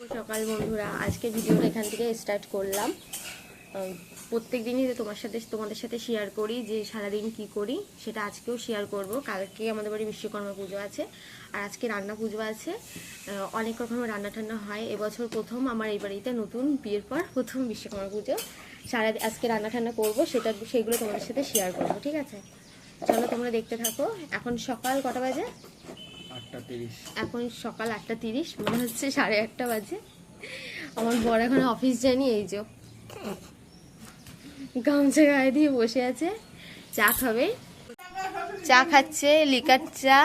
সকাল বন্ধুরা। আজকে ভিডিওটা এখান থেকে স্টার্ট করলাম। প্রত্যেক দিনই যে তোমার সাথে তোমাদের সাথে শেয়ার করি, যে সারাদিন কি করি, সেটা আজকেও শেয়ার করব। কালকে আমাদের বাড়ি বিশ্বকর্মা পুজো আছে, আর আজকে রান্না পুজো আছে। অনেক রকমের রান্না টান্না হয়। এবছর প্রথম আমার এই বাড়িতে নতুন বিয়ের পর প্রথম বিশ্বকর্মা পুজো। সারা আজকে রান্না টান্না করব, সেটা সেগুলো তোমাদের সাথে শেয়ার করব, ঠিক আছে? চলো তোমরা দেখতে থাকো। এখন সকাল কটা বাজে? এখন সকাল আটটা তিরিশ, মনে হচ্ছে সাড়ে আটটা বাজে। আমার বর এখন অফিস জানি এই যে গামছা গায়ে দিয়ে বসে আছে, চা খাবে। চা খাচ্ছে, লিকার চা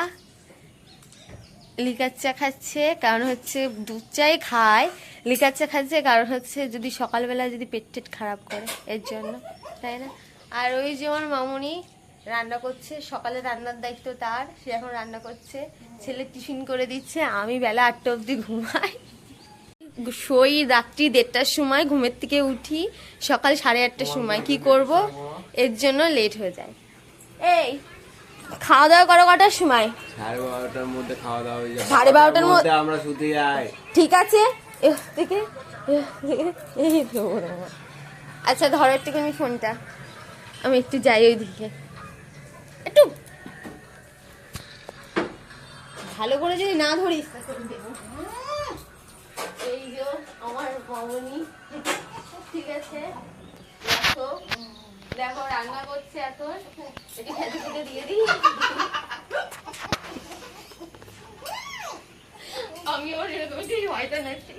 লিকার চা খাচ্ছে, কারণ হচ্ছে দুধ চাই খায়। লিকার চা খাচ্ছে, কারণ হচ্ছে যদি সকালবেলা যদি পেট টেট খারাপ করে, এর জন্য, তাই না? আর ওই যে আমার মামুনি রান্না করছে সকালে রান্নার দায়িত্ব তার সে এখন রান্না করছে ছেলে টিফিন করে দিচ্ছে আমি বেলা আটটা অবধি ঘুমাই শোই রাত্রি দেড়টার সময় ঘুমের থেকে উঠি সকাল সাড়ে আটটার সময় কি করব এর জন্য লেট হয়ে যায় এই খাওয়া দাওয়া করো কটার সময় সাড়ে বারোটার মধ্যে খাওয়া দাওয়া হয়ে সাড়ে বারোটার মধ্যে- আমরা শুতে যাই ঠিক আছে থেকে। আচ্ছা ধরো একটুখানি ফোনটা আমি একটু যাই ওইদিকে একটু ভালো করে যদি না ধরিস আমার ঠিক আছে? দেখো রান্না করছে এখন। খেতে দিয়ে দিই। আমি নাকি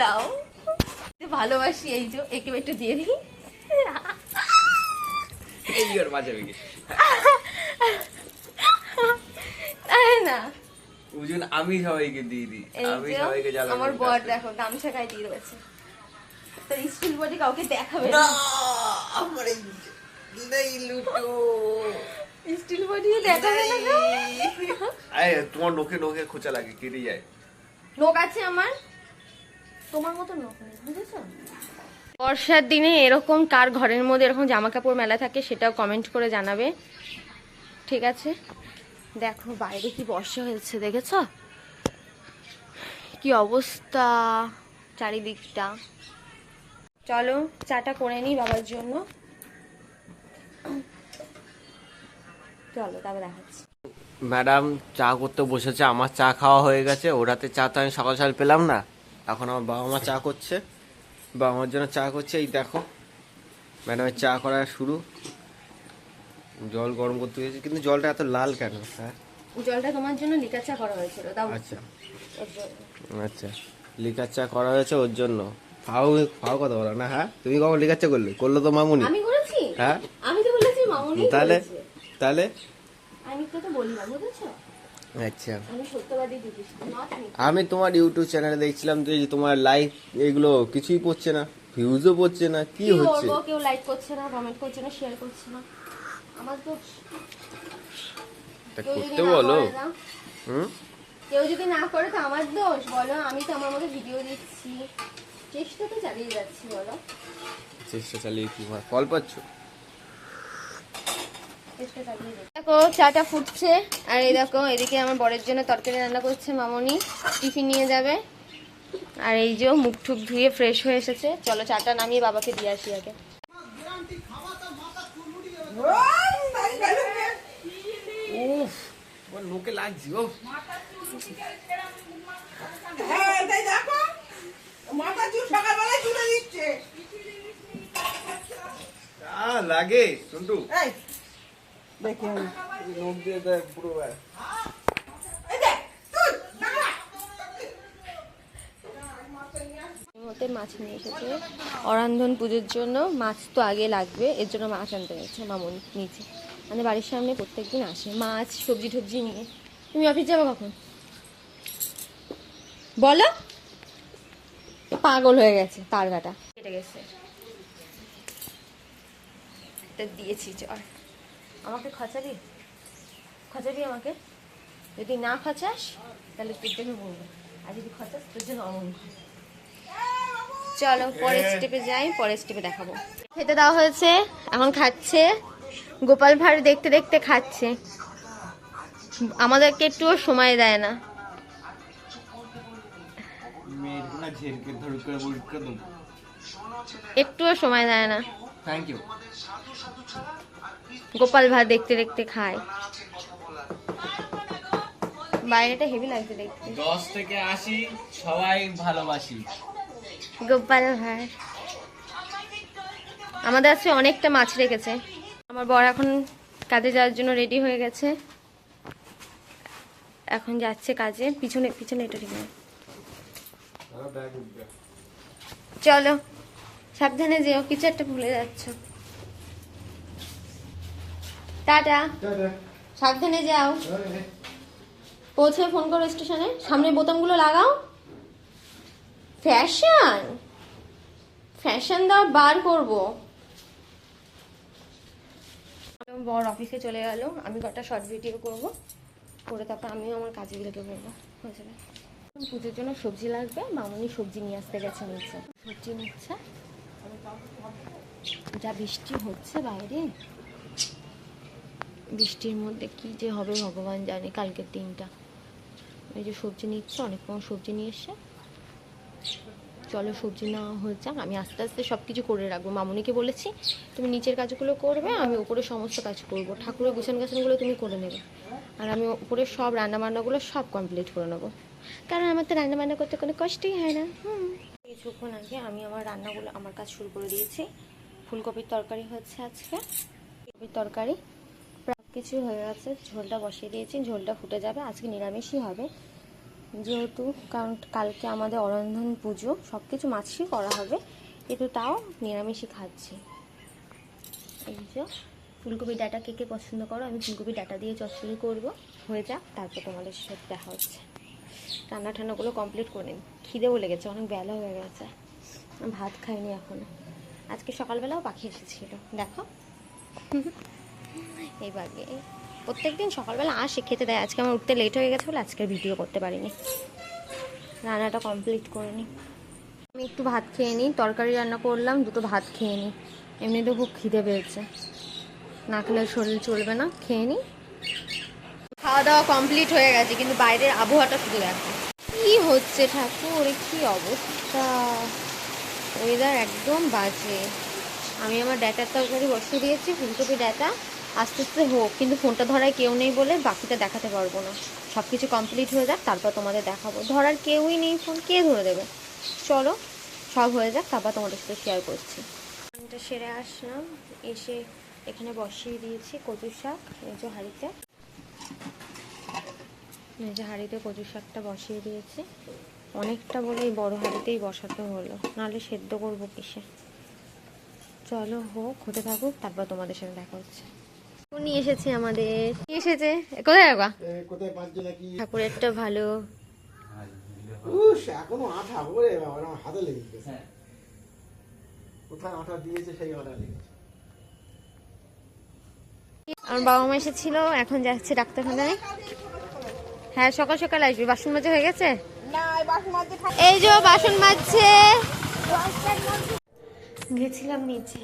দাও। ভালোবাসি এই যে, একে একটু দিয়ে দিই। এই ওর বাঁচাবে কি তাই না? ওজন আমি সবাইকে দিয়ে দিই। আমি সবাইকে জ্বালাবো আমার বর দেখো গামছা গায়ে দিয়ে রয়েছে। তো স্কুল বডি কাউকে দেখাবে না আমার এই লুটো স্টিল বডি দেখাবে না। আরে তোমার নোকে নোকে খোঁচা লাগে কেটে যায়। নোক আছে আমার? তোমার মতো নোক নেই বুঝেছ? বর্ষার দিনে এরকম কার ঘরের মধ্যে এরকম জামা কাপড় মেলা থাকে সেটাও কমেন্ট করে জানাবে। ঠিক আছে? দেখো বাইরে কি বর্ষা হয়েছে, দেখেছ? কি অবস্থা চারিদিকটা। চলো চাটা করে নিই বাবার জন্য। চলো তারপর দেখাচ্ছি। ম্যাডাম, চা করতে বসেছে, আমার চা খাওয়া হয়ে গেছে ওরাতে চা তো আমি সকাল সকাল পেলাম না। এখন আমার বাবা মা চা করছে। বাবা মার জন্য চা করছে এই দেখো। ম্যাডামের চা করা শুরু। জল গরম করতে হয়েছে কিন্তু জলটা এত লাল কেন? হ্যাঁ? জলটা তোমার জন্য লিকার চা করা হয়েছিল দাও। আচ্ছা। আচ্ছা। লিকার চা করা হয়েছে ওর জন্য। ফাও ফাও কথা বলো না হ্যাঁ? তুমি কখন লিকার চা করলে? করল তো মামুনি। আমি করেছি? হ্যাঁ? আমি তো বলেছি মামুনি তাহলে তাহলে? আমি তো তো বললাম বুঝেছ? আচ্ছা। আমি তোমার ইউটিউব চ্যানেলে দেখছিলাম যে যে তোমার লাইক এগুলো কিছুই পড়ছে না ভিউজও পড়ছে না কি হচ্ছে? কেউ লাইক করছে না কমেন্ট করছে না শেয়ার করছে না। আমার তো করতে বলো। হুম? কেউ যদি না করে তো আমার দোষ বলো আমি তো আমার মতো ভিডিও দিচ্ছি। চেষ্টা তো চালিয়ে যাচ্ছি বলো। চেষ্টা চালিয়ে কি হয়? ফল পাচ্ছ? দেখো চাটা ফুটছে। আর এই দেখো এদিকে আমার বরের জন্য তরকারি রান্না করছে মামনি। টিফিন নিয়ে যাবে। আর এই যে মুখ টুক ধুয়ে ফ্রেশ হয়ে এসেছে। চলো চাটা নামিয়ে বাবাকে দিয়ে আসি আগে। লোকে লাগছে ও হ্যাঁ দেখো মাথা চুল সকালবেলায় তুলে দিচ্ছে। লাগে সন্টু। এই দেখে লোক দিয়ে দেয় পুরো এই দেখ তুই দাঁড়া মতে মাছ নিয়ে এসেছে। অরান্ধন পুজোর জন্য মাছ তো আগে লাগবে এর জন্য মাছ আনতে গেছে মামুন নিচে মানে বাড়ির সামনে প্রত্যেকদিন আসে মাছ সবজি টবজি নিয়ে। তুমি অফিস যাব কখন? বলো। পাগল হয়ে গেছে তার গাটা। কেটে গেছে। দিয়েছি চর আমাকে খচাবি? খচাবি আমাকে? যদি না খচাস তাহলে তোর জন্য মঙ্গল আর যদি খচাস তোর জন্য অমঙ্গল। চলো পরের স্টেপে যাই পরের স্টেপে দেখাবো। খেতে দেওয়া হয়েছে এখন খাচ্ছে। গোপাল ভাঁড় দেখতে দেখতে খাচ্ছে। আমাদেরকে একটুও সময় দেয় না। একটুও সময় দেয় না। থ্যাংক ইউ গোপাল ভাত দেখতে দেখতে খায়। বাইরেটা হেভি লাগছে দেখতে। দশ থেকে আশি সবাই ভালোবাসি। গোপাল ভাত আমাদের আজকে অনেকটা মাছ রেখেছে। আমার বর এখন কাজে যাওয়ার জন্য রেডি হয়ে গেছে। এখন যাচ্ছে কাজে পিছনে পিছনে এটা ঠিক আছে চলো সাবধানে যেও কিছু একটা ভুলে যাচ্ছ। টাটা। সাবধানে যাও। পৌঁছে ফোন করো স্টেশনে। সামনে বোতামগুলো লাগাও। ফ্যাশন। ফ্যাশন দাও বার করব। বর অফিসে চলে গেল। আমি কটা শর্ট ভিডিও করব। করে তারপর আমিও আমার কাজে লেগে পড়ব হয়ে যাবে পুজোর জন্য সবজি লাগবে। মামনি সবজি নিয়ে আসতে গেছে নিচে। সবজি নিচ্ছে। যা বৃষ্টি হচ্ছে বাইরে। বৃষ্টির মধ্যে কি যে হবে ভগবান জানে কালকের দিনটা। এই যে সবজি নিচ্ছে, অনেক সবজি নিয়ে এসছে। চলো সবজি নেওয়া হয়ে যাক। আমি আস্তে আস্তে সব কিছু করে রাখব। মামুনিকে বলেছি, তুমি নিচের কাজগুলো করবে, আমি উপরে সমস্ত কাজ করব। ঠাকুরের গুছান গাছানগুলো তুমি করে নেবে। আর আমি উপরে সব রান্না বান্নাগুলো সব কমপ্লিট করে নেব। কারণ আমার তো রান্না বান্না করতে কোনো কষ্টই হয় না। হুম। কিছুক্ষণ আগে আমি আমার রান্নাগুলো, আমার কাজ শুরু করে দিয়েছি। ফুলকপির তরকারি হচ্ছে আজকে। ফুলকপির তরকারি কিছু হয়ে গেছে। ঝোলটা বসিয়ে দিয়েছি, ঝোলটা ফুটে যাবে, আজকে নিরামিষই হবে। যেহেতু কারণ কালকে আমাদের অরন্ধন পুজো সব কিছু মাছই করা হবে, কিন্তু তাও নিরামিষই খাচ্ছি। এই যে, ফুলকপি ডাটা কে কে পছন্দ করো, আমি ফুলকপি ডাটা দিয়ে চচ্চড়ি করব। হয়ে যাক, তারপর তোমাদের সাথে দেখা হচ্ছে। রান্না ঠান্নাগুলো কমপ্লিট করে নিন। খিদেও লেগেছে, অনেক বেলা হয়ে গেছে। ভাত খাইনি এখনও। আজকে সকালবেলাও পাখি এসেছিল। দেখো। এই বাগে প্রত্যেকদিন সকালবেলা আসে, খেতে দেয়। আজকে আমার উঠতে লেট হয়ে গেছে বলে আজকে ভিডিও করতে পারিনি। রান্নাটা কমপ্লিট করে নিই আমি একটু ভাত খেয়ে নিই, তরকারি রান্না করলাম, দুটো ভাত খেয়ে নিই। এমনিতেও খুব খিদে পেয়েছে। না খেলে শরীর চলবে না, খেয়ে নিই। খাওয়া দাওয়া কমপ্লিট হয়ে গেছে, কিন্তু বাইরের আবহাওয়াটা শুধু দেখো। কি হচ্ছে ঠাকুর কি অবস্থা? ওয়েদার একদম বাজে। আমি আমার ডেটার তরকারি বসিয়ে দিয়েছি, ফুলকপি ডাটা। আস্তে আস্তে হোক, কিন্তু ফোনটা ধরায় কেউ নেই বলে বাকিটা দেখাতে পারব না। সব কিছু কমপ্লিট হয়ে যাক, তারপর তোমাদের দেখাবো। ধরার কেউই নেই ফোন কে ধরে দেবে? চলো, সব হয়ে যাক, তারপর তোমাদের সাথে শেয়ার করছি। এটা সেরে আসলাম, এসে এখানে বসিয়ে দিয়েছি কচুর শাক যে হাঁড়িতে। যে হাঁড়িতে কচুর শাকটা বসিয়ে দিয়েছি। অনেকটা বলে এই বড় হাঁড়িতেই বসাতে হলো, নাহলে সেদ্ধ করব কিসে? চলো হোক, হতে থাকুক, তারপর তোমাদের সাথে দেখা হচ্ছে। উনি এসেছে আমাদের। কি এসেছে? কোথায় রাখবা কোথায় পাঁচজন নাকি? ঠাকুরেরটা ভালো। উস, এখনও আঠা ওরে বাবা আমার হাতে লেগে গেছে। কোথায় আঠা দিয়েছে সেই আঠা লেগেছে আমার বাবা মা এসেছিল এখন যাচ্ছে ডাক্তারখানায়। হ্যাঁ সকাল সকাল আসবে। বাসন মাজা হয়ে গেছে? এই যে বাসন মাজছে। গেছিলাম নিচে।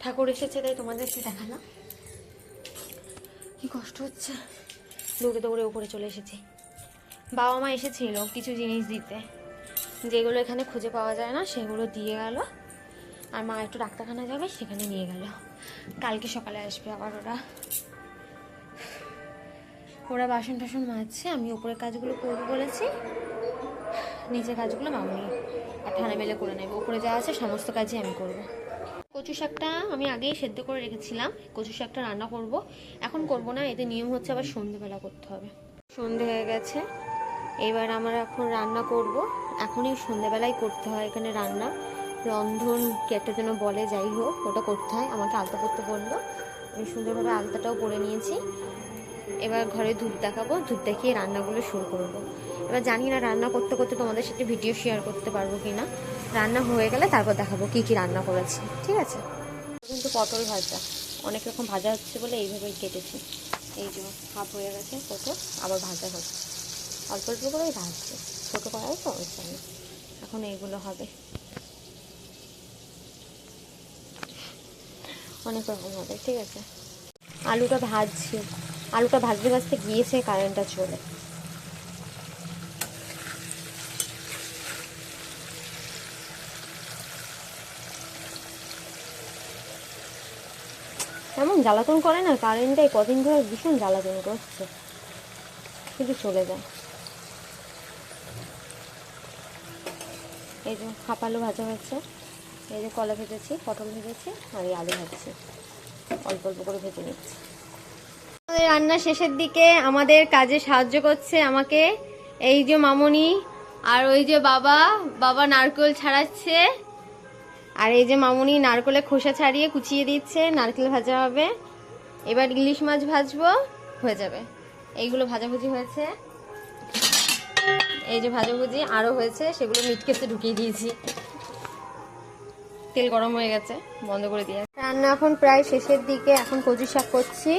ঠাকুর এসেছে তাই তোমাদের তোমাদেরকে দেখালাম। কি কষ্ট হচ্ছে? দৌড়ে দৌড়ে উপরে চলে এসেছি। বাবা মা এসেছিল কিছু জিনিস দিতে। যেগুলো এখানে খুঁজে পাওয়া যায় না, সেগুলো দিয়ে গেল। আর মা একটু ডাক্তারখানা যাবে, সেখানে নিয়ে গেল। কালকে সকালে আসবে আবার ওরা। ওরা বাসন টাসন মাজছে, আমি উপরের কাজগুলো করব বলেছি। নিচের কাজগুলো মামুনি আর ঠান্ডা মেলে করে নেবে। উপরে যা আছে, সমস্ত কাজই আমি করব। কচু শাকটা আমি আগেই সেদ্ধ করে রেখেছিলাম। কচু শাকটা রান্না করব। এখন করব না, এতে নিয়ম হচ্ছে আবার সন্ধেবেলা করতে হবে। সন্ধে হয়ে গেছে। এবার আমরা এখন রান্না করব। এখনই সন্ধেবেলায় করতে হয় এখানে রান্না। রন্ধন কি একটা যেন বলে, যাই হোক, ওটা করতে হয়। আমাকে আলতা করতে বলল। আমি সুন্দরভাবে আলতাটাও করে নিয়েছি। এবার ঘরে ধূপ দেখাবো। ধূপ দেখিয়ে রান্নাগুলো শুরু করব। এবার জানি না রান্না করতে করতে তোমাদের সাথে ভিডিও শেয়ার করতে পারব কি না রান্না হয়ে গেলে তারপর দেখাবো কি কি রান্না করেছি, ঠিক আছে? কিন্তু পটল ভাজা, অনেক রকম ভাজা হচ্ছে বলে এইভাবেই কেটেছি। এই যে হাফ হয়ে গেছে, পটল, আবার ভাজা হচ্ছে। অল্প অল্প করেই ভাজছে। ছোটো করাই তো জন্য। এখন এইগুলো হবে। অনেক রকম হবে, ঠিক আছে? আলুটা ভাজছি। আলুটা ভাজতে ভাজতে গিয়েছে কারেন্টটা চলে এমন জ্বালাতন করে না কারেন্টটাই কদিন ধরে ভীষণ জ্বালাতন করছে। কিন্তু চলে যায়। এই যে আলু ভাজা হয়েছে। এই যে কলা ভেজেছি, পটল ভেজেছি, আর এই আলু ভাজছি। অল্প অল্প করে ভেজে নিচ্ছি। আমাদের রান্না শেষের দিকে আমাদের কাজে সাহায্য করছে আমাকে এই যে মামনি, আর ওই যে বাবা বাবা নারকেল ছাড়াচ্ছে। আর এই যে মামুনি নারকেলে খোসা ছাড়িয়ে কুচিয়ে দিচ্ছে, নারকেল ভাজা হবে। এবার ইলিশ মাছ ভাজবো, হয়ে যাবে। এইগুলো ভাজাভুজি হয়েছে। এই যে ভাজাভুজি আরও হয়েছে, সেগুলো মিট কেসে ঢুকিয়ে দিয়েছি। তেল গরম হয়ে গেছে, বন্ধ করে দিয়ে। রান্না এখন প্রায় শেষের দিকে, এখন কচু শাক করছি।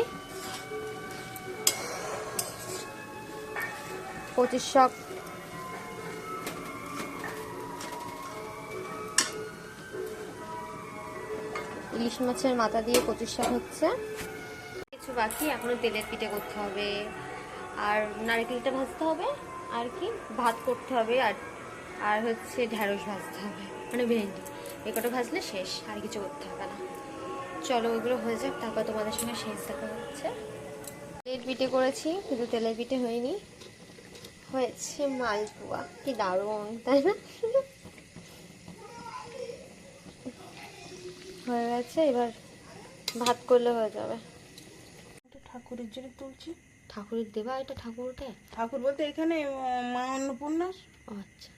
কচুর শাক ইলিশ মাছের মাথা দিয়ে শাক হচ্ছে। কিছু বাকি এখনও তেলের পিঠে করতে হবে। আর নারকেলটা ভাজতে হবে, আর কি? ভাত করতে হবে, আর আর হচ্ছে ঢ্যাঁড়স ভাজতে হবে মানে ভেন্ডি। এ ভাজলে শেষ, আর কিছু করতে হবে না। চলো ওইগুলো হয়ে যাক, তারপর তোমাদের সঙ্গে শেষ দেখা হচ্ছে। তেলের পিঠে করেছি, কিন্তু তেলের পিঠে হয়নি। হয়েছে মালপোয়া, কি দারুণ, তাই না? হয়ে গেছে এবার ভাত করলে হয়ে যাবে। ঠাকুরের জন্য তুলছি। ঠাকুরের দেবা এটা ঠাকুরকে? ঠাকুর বলতে এখানে মা অন্নপূর্ণার। আচ্ছা।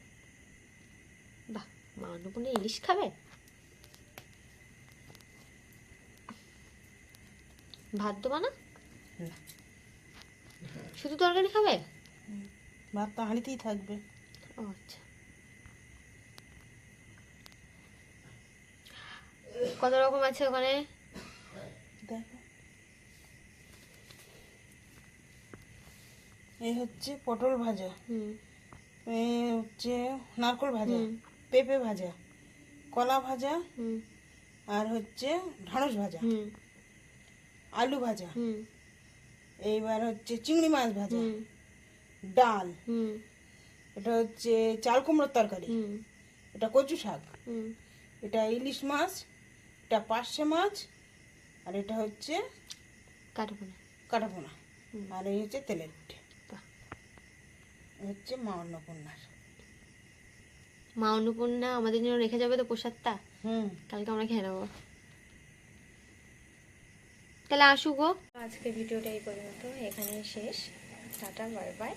বাহ মা অন্নপূর্ণা ইলিশ খাবে? ভাত দেবা না। শুধু তরকারি খাবে? ভাত তো হাঁড়িতেই থাকবে। আচ্ছা। কত রকম আছে ওখানে? এই হচ্ছে পটল ভাজা। হুম। এই হচ্ছে নারকল ভাজা পেঁপে ভাজা কলা ভাজা হুম। আর হচ্ছে ঢ্যাঁড়স ভাজা হুম। আলু ভাজা হুম। এইবার হচ্ছে চিংড়ি মাছ ভাজা ডাল হুম। এটা হচ্ছে চাল কুমড়োর তরকারি হুম। এটা কচু শাক হুম। এটা ইলিশ মাছ এটা পার্শে মাছ আর এটা হচ্ছে কাটাপোনা হুম। আর এই হচ্ছে তেলের পিঠে। হচ্ছে মা অন্নপূর্ণার। মা অন্নপূর্ণা আমাদের জন্য রেখে যাবে তো প্রসাদটা? হুম। কালকে আমরা খেয়ে নেব। তাহলে আসুক গো। আজকে ভিডিওটা এই পর্যন্ত এখানেই শেষ। Tata bye bye.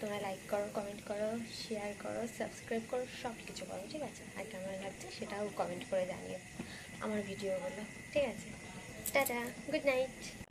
তোমরা লাইক করো কমেন্ট করো শেয়ার করো সাবস্ক্রাইব করো সব কিছু করো ঠিক আছে? আর কেমন লাগছে সেটাও কমেন্ট করে জানিও। আমার ভিডিওগুলো ঠিক আছে? টাটা। Good night